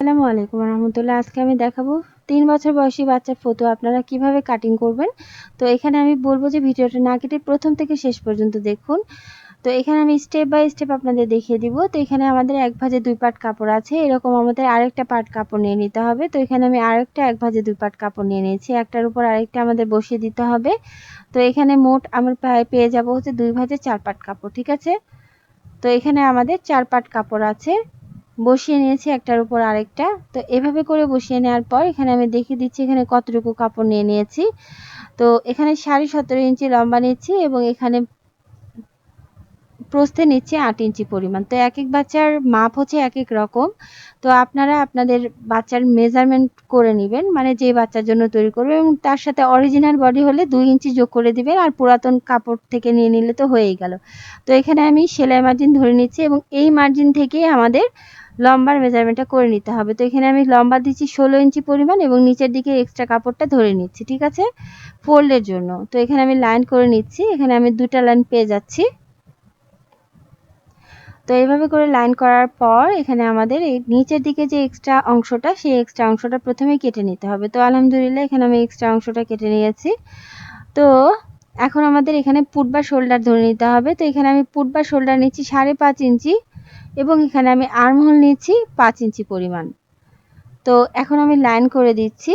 আসসালামু আলাইকুম রহমতুল্লাহ। আজকে আমি দেখাবো তিন বছর বয়সী বাচ্চার ফটো। আপনারা কীভাবে কাটিং করবেন? তো এখানে আমি বলব যে ভিডিওটা না কেটে প্রথম থেকে শেষ পর্যন্ত দেখুন। তো এখানে আমি স্টেপ বাই স্টেপ আপনাদের দেখিয়ে দিব। তো এখানে আমাদের এক ভাজে দুই পাট কাপড় আছে। এরকম আমাদের আরেকটা পাট কাপড় নিয়ে নিতে হবে। তো এখানে আমি আরেকটা এক ভাজে দুই পাট কাপড় নিয়ে নিয়েছি। একটার উপর আরেকটা আমাদের বসিয়ে দিতে হবে। তো এখানে মোট আমার পেয়ে যাব হচ্ছে দুই ভাজে চার পাট কাপড়, ঠিক আছে? তো এখানে আমাদের চার পাট কাপড় আছে। বসিয়ে নিয়েছি একটার উপর আরেকটা। তো এভাবে করে বসিয়ে নেওয়ার পর এখানে আমি দেখিয়ে দিচ্ছি এখানে কতটুকু কাপড় নিয়ে নিয়েছি। তো এখানে সাড়ে সতেরো ইঞ্চি লম্বা নিচ্ছি এবং এখানে প্রস্থে নিচ্ছে আট ইঞ্চি পরিমাণ। তো এক এক বাচ্চার মাপ হচ্ছে এক এক রকম। তো আপনারা আপনাদের বাচ্চার মেজারমেন্ট করে নেবেন মানে যে বাচ্চার জন্য তৈরি করবে এবং তার সাথে অরিজিনাল বডি হলে দুই ইঞ্চি যোগ করে দিবেন আর পুরাতন কাপড় থেকে নিয়ে নিলে তো হয়েই গেল। তো এখানে আমি সেলাই মার্জিন ধরে নিচ্ছি এবং এই মার্জিন থেকেই আমাদের লম্বার মেজারমেন্টটা করে নিতে হবে। তো এখানে আমি লম্বা দিচ্ছি ষোলো ইঞ্চি পরিমাণ এবং নিচের দিকে এক্সট্রা কাপড়টা ধরে নিচ্ছি, ঠিক আছে? ফোল্ডের জন্য। তো এখানে আমি লাইন করে নিচ্ছি। এখানে আমি দুটা লাইন পেয়ে যাচ্ছি। তো এইভাবে করে লাইন করার পর এখানে আমাদের এই নিচের দিকে যে এক্সট্রা অংশটা, সেই এক্সট্রা অংশটা প্রথমে কেটে নিতে হবে। তো আলহামদুলিল্লাহ এখানে আমি এক্সট্রা অংশটা কেটে নিয়েছি। তো এখন আমাদের এখানে পুট বা শোল্ডার ধরে নিতে হবে। তো এখানে আমি পুট বা শোল্ডার নিচ্ছি সাড়ে পাঁচ ইঞ্চি। এবং এখানে আমি আর্মহোল নিচ্ছি পাঁচ ইঞ্চি পরিমাণ। তো এখন আমি লাইন করে দিচ্ছি।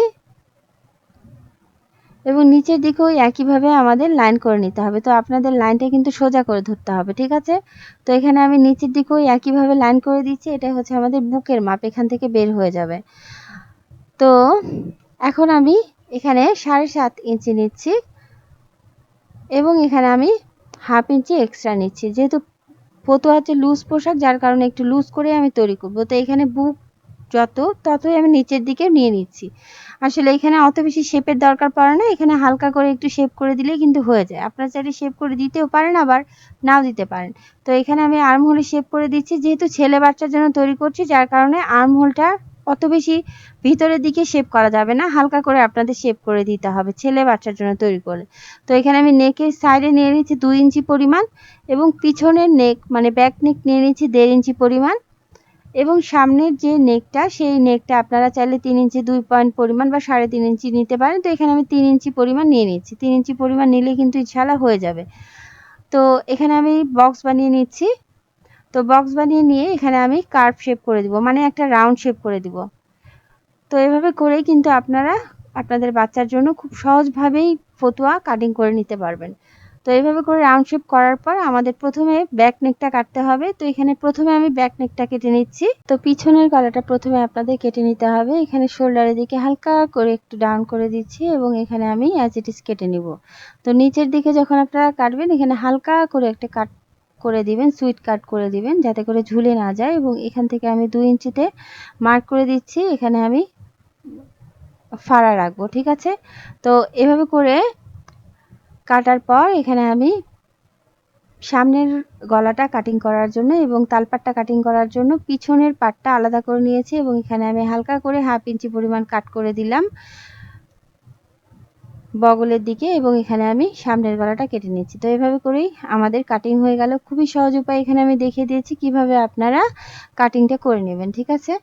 এবং নিচের দিকেও একইভাবে আমাদের লাইন করে নিতে হবে। তো আপনাদের লাইনটা কিন্তু সোজা করে ধরতে হবে, ঠিক আছে? তো এখানে আমি নিচের দিকেও একইভাবে লাইন করে দিচ্ছি। এটা হচ্ছে আমাদের বুকের মাপ, এখান থেকে বের হয়ে যাবে। তো এখন আমি এখানে সাড়ে সাত ইঞ্চি নিচ্ছি এবং এখানে আমি হাফ ইঞ্চি এক্সট্রা নিচ্ছি। যেহেতু ফতুয়া হচ্ছে লুজ পোশাক, যার কারণে একটু লুজ করে আমি তৈরি করব। তো এখানে বুক যত, ততই আমি নিচের দিকে নিয়ে নিচ্ছি। আসলে এখানে অত বেশি শেপের দরকার পড়ে না, এখানে হালকা করে একটু শেপ করে দিলেই কিন্তু হয়ে যায়। আপনারা চাইলে শেপ করে দিতেও পারেন, আবার নাও দিতে পারেন। তো এখানে আমি আর্মহোলে শেপ করে দিচ্ছি, যেহেতু ছেলে বাচ্চার জন্য তৈরি করছি, যার কারণে আর্ম হোলটা অত বেশি ভিতরের দিকে শেপ করা যাবে না, হালকা করে আপনাদের শেপ করে দিতে হবে ছেলে বাচ্চার জন্য তৈরি করে। তো এখানে আমি নেকের সাইডে নিয়ে নিচ্ছি দুই ইঞ্চি পরিমাণ এবং পিছনের নেক মানে ব্যাক নেক নিয়ে নিচ্ছি দেড় ইঞ্চি পরিমাণ এবং সামনের যে নেকটা সেই নেকটা আপনারা চাইলে তিন ইঞ্চি দুই পয়েন্ট পরিমাণ বা সাড়ে তিন ইঞ্চি নিতে পারেন। তো এখানে আমি তিন ইঞ্চি পরিমাণ নিয়ে নিচ্ছি। তিন ইঞ্চি পরিমাণ নিলে কিন্তু ইনশাল্লাহ হয়ে যাবে। তো এখানে আমি বক্স বানিয়ে নিচ্ছি। তো বক্স বানিয়ে নিয়ে এখানে আমি কার্ভ শেপ করে দিব মানে একটা রাউন্ড শেপ করে দিব। তো এভাবে করেই কিন্তু আপনারা আপনাদের বাচ্চার জন্য খুব সহজভাবেই ফতুয়া কাটিং করে নিতে পারবেন। তো এইভাবে করে রাউন্ড শেপ করার পর আমাদের প্রথমে ব্যাক নেকটা কাটতে হবে। তো এখানে প্রথমে আমি ব্যাক নেকটা কেটে নিচ্ছি। তো পিছনের গলাটা প্রথমে আপনাদের কেটে নিতে হবে। এখানে শোল্ডারের দিকে হালকা করে একটু ডাউন করে দিচ্ছি এবং এখানে আমি অ্যাজ ইট ইস কেটে নিব। তো নিচের দিকে যখন আপনারা কাটবেন, এখানে হালকা করে একটা কাট করে দিবেন সুইট কাট করে দিবেন, যাতে করে ঝুলে না যায় এবং এখান থেকে আমি দুই ইঞ্চিতে মার্ক করে দিচ্ছি, এখানে আমি ফাড়া রাখব, ঠিক আছে? তো এভাবে করে কাটার পর এখানে আমি সামনের গলাটা কাটিং করার জন্য এবং তালপাটটা কাটিং করার জন্য পিছনের পাটটা আলাদা করে নিয়েছি এবং এখানে আমি হালকা করে হাফ ইঞ্চি পরিমাণ কাট করে দিলাম। বগলের দিকে এবং এখানে আমি সামনের গলাটা কেটে নিচ্ছি। তো এভাবে করেই আমাদের কাটিং হয়ে গেল। খুবই সহজ উপায় এখানে আমি দেখিয়ে দিয়েছি কীভাবে আপনারা কাটিংটা করে নেবেন, ঠিক আছে?